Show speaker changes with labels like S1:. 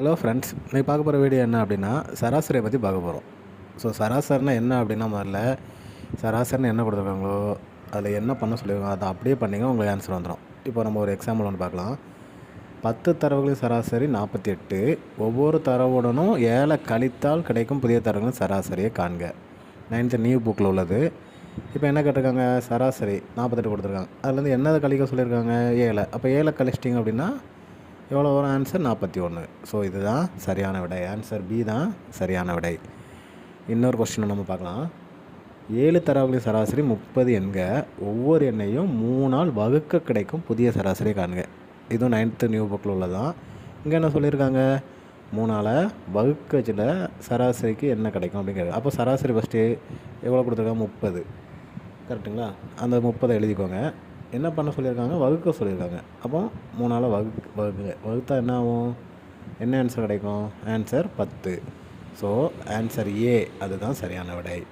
S1: Hello friends நீ பார்க்க போகிற வீடியோ என்ன அப்படின்னா சராசரியை பற்றி பார்க்க போகிறோம் ஸோ சராசரினா என்ன அப்படின்னா முதல்ல சராசரின்னு என்ன கொடுத்துருக்காங்களோ அதில் என்ன பண்ண சொல்லியிருக்காங்க அதை அப்படியே பண்ணிங்க உங்களுக்கு ஆன்சர் வந்துடும் இப்போ நம்ம ஒரு எக்ஸாம்பிள் ஒன்று பார்க்கலாம். பத்து தரவுகளின் சராசரி நாற்பத்தி எட்டு. ஒவ்வொரு தரவுடனும் ஏழை கழித்தால் கிடைக்கும் புதிய தரவுகளின் சராசரியை காண்க. நைன்த்து நியூ புக்கில் உள்ளது. இப்போ என்ன கேட்டிருக்காங்க? சராசரி நாற்பத்தெட்டு கொடுத்துருக்காங்க. அதுலேருந்து என்னதை கழிக்க சொல்லியிருக்காங்க? ஏழை. அப்போ ஏழை கழிச்சிட்டிங்க அப்படின்னா எவ்வளோ வரும் ஆன்சர் நாற்பத்தி ஒன்று ஸோ இதுதான் சரியான விடை. ஆன்சர் பி தான் சரியான விடை. இன்னொரு கொஸ்டின் நம்ம பார்க்கலாம். ஏழு தரவுகளின் சராசரி முப்பது எண்க ஒவ்வொரு எண்ணையும் மூணால் வகுக்க கிடைக்கும் புதிய சராசரி காண்க இதுவும் நைன்த்து நியூ புக்கில் உள்ளதான் இங்கே என்ன சொல்லியிருக்காங்க? மூணால் வகுக்கச்சில் சராசரிக்கு என்ன கிடைக்கும் அப்படிங்கிறது. அப்போ சராசரி ஃபஸ்ட்டு எவ்வளோ கொடுத்துருக்காங்க? முப்பது. கரெக்டுங்களா அந்த முப்பதை எழுதிக்கோங்க. என்ன பண்ண சொல்லியிருக்காங்க? வகுக்க சொல்லியிருக்காங்க. அப்போ மூணால் வகு வகுக்குங்க. வகுத்தா என்ன ஆகும்? என்ன ஆன்சர் கிடைக்கும்? ஆன்சர் பத்து. ஸோ ஆன்சர் ஏ அதுதான் சரியான விடை.